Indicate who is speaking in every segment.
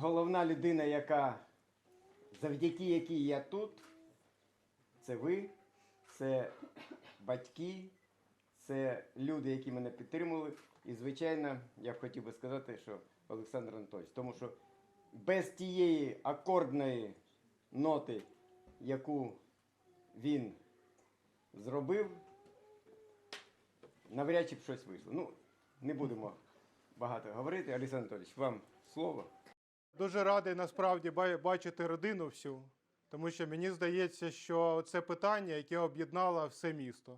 Speaker 1: Головна людина, яка завдяки якій я тут, це ви, це батьки, це люди, які мене підтримували. І, звичайно, я б хотів би сказати, що Олександр Анатольович, тому що без тієї акордної ноти, яку він зробив, навряд чи б щось вийшло. Ну, не будемо багато говорити. Олександр Анатольович, вам слово.
Speaker 2: Дуже радий насправді бачити родину всю, тому що мені здається, що це питання, яке об'єднало все місто.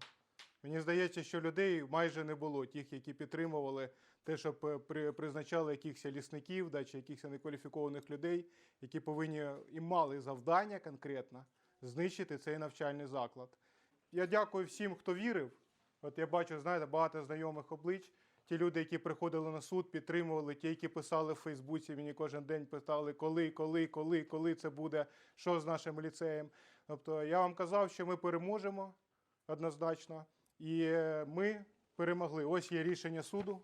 Speaker 2: Мені здається, що людей майже не було, тих, які підтримували те, що п- при- призначали якихось лісників, да, чи якихось некваліфікованих людей, які повинні і мали завдання конкретно знищити цей навчальний заклад. Я дякую всім, хто вірив. От я бачу, знаєте, багато знайомих облич. Ті люди, які приходили на суд, підтримували, ті, які писали в Фейсбуці, мені кожен день питали, коли, коли, коли, коли це буде, що з нашим ліцеєм. Тобто я вам казав, що ми переможемо однозначно, і е, ми перемогли. Ось є рішення суду,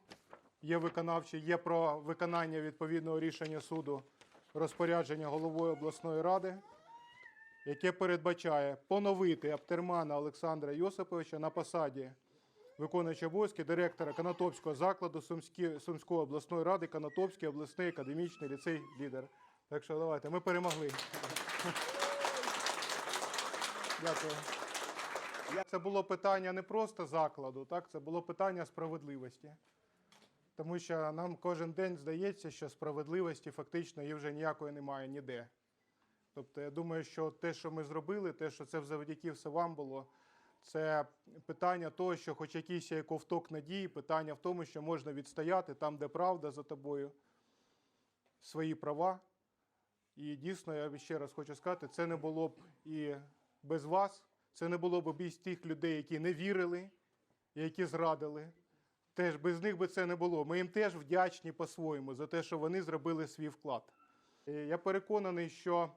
Speaker 2: є виконавче, є про виконання відповідного рішення суду розпорядження головою обласної ради, яке передбачає поновити Аптермана Олександра Йосиповича на посаді виконуючий обов'язки директора Канатопського закладу Сумські, Сумської обласної ради, Канатопський обласний академічний ліцей лідер. Так що давайте, ми перемогли. Дякую. Це було питання не просто закладу, так? це було питання справедливості. Тому що нам кожен день здається, що справедливості фактично її вже ніякої немає ніде. Тобто, я думаю, що те, що ми зробили, те, що це завдяки все вам було, це питання того, що хоч якийсь є ковток надії, питання в тому, що можна відстояти там, де правда за тобою, свої права. І дійсно, я ще раз хочу сказати, це не було б і без вас, це не було б без тих людей, які не вірили, які зрадили. Теж без них би це не було. Ми їм теж вдячні по-своєму за те, що вони зробили свій вклад. І Я переконаний, що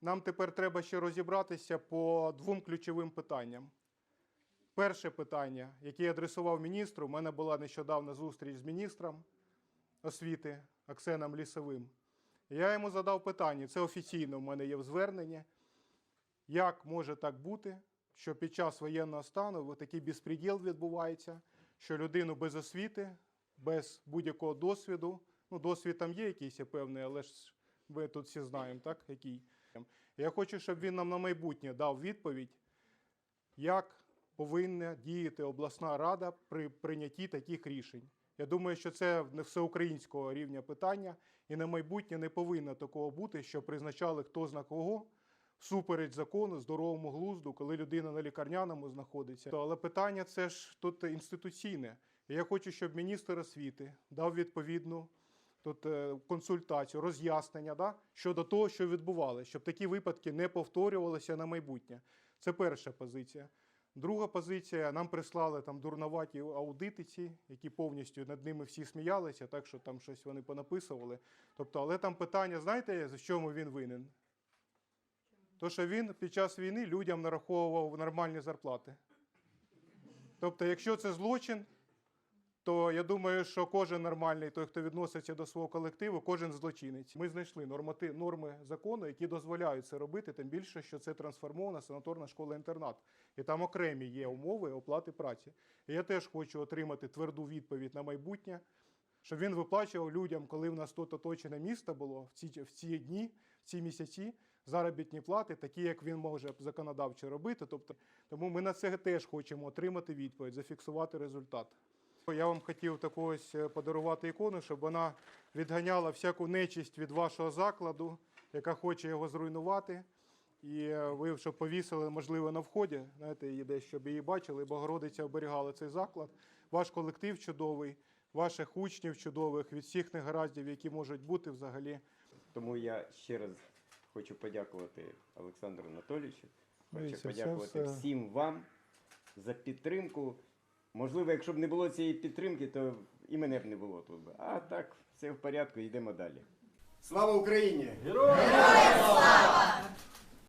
Speaker 2: нам тепер треба ще розібратися по двом ключовим питанням. Перше питання, яке я адресував міністру, у мене була нещодавна зустріч з міністром освіти Оксеном Лісовим. Я йому задав питання, це офіційно в мене є в зверненні. Як може так бути, що під час воєнного стану такий безпреділ відбувається, що людину без освіти, без будь-якого досвіду, ну досвід там є якийсь певний, але ж ви тут всі знаємо, так, який. Я хочу, щоб він нам на майбутнє дав відповідь, як повинна діяти обласна рада при прийнятті таких рішень. Я думаю, що це не всеукраїнського рівня питання, і на майбутнє не повинно такого бути, що призначали хто зна кого всупереч закону, здоровому глузду, коли людина на лікарняному знаходиться. Але питання це ж тут інституційне. Я хочу, щоб міністр освіти дав відповідну тут е, консультацію, роз'яснення да, щодо того, що відбувалося, щоб такі випадки не повторювалися на майбутнє. Це перша позиція. Друга позиція, нам прислали там дурноваті аудитиці, які повністю над ними всі сміялися, так що там щось вони понаписували. Тобто, але там питання, знаєте, за чому він винен? То, що він під час війни людям нараховував нормальні зарплати. Тобто, якщо це злочин, то я думаю, що кожен нормальний, той, хто відноситься до свого колективу, кожен злочинець. Ми знайшли нормати, норми закону, які дозволяють це робити, тим більше, що це трансформована санаторна школа-інтернат. І там окремі є умови оплати праці. І я теж хочу отримати тверду відповідь на майбутнє, щоб він виплачував людям, коли в нас тут оточене місто було в ці, в ці дні, в ці місяці, заробітні плати, такі, як він може законодавчо робити. Тобто, тому ми на це теж хочемо отримати відповідь, зафіксувати результат. Я вам хотів таку ось е, подарувати ікону, щоб вона відганяла всяку нечисть від вашого закладу, яка хоче його зруйнувати. І е, ви щоб повісили, можливо, на вході, знаєте, її десь, щоб її бачили, Богородиця оберігала цей заклад. Ваш колектив чудовий, ваших учнів чудових, від всіх негараздів, які можуть бути взагалі.
Speaker 1: Тому я ще раз хочу подякувати Олександру Анатолійовичу. Хочу
Speaker 2: Дивіться,
Speaker 1: подякувати
Speaker 2: все-
Speaker 1: всім вам за підтримку. Можливо, якщо б не було цієї підтримки, то і мене б не було тут. А так, все в порядку, йдемо далі. Слава Україні! Героям слава!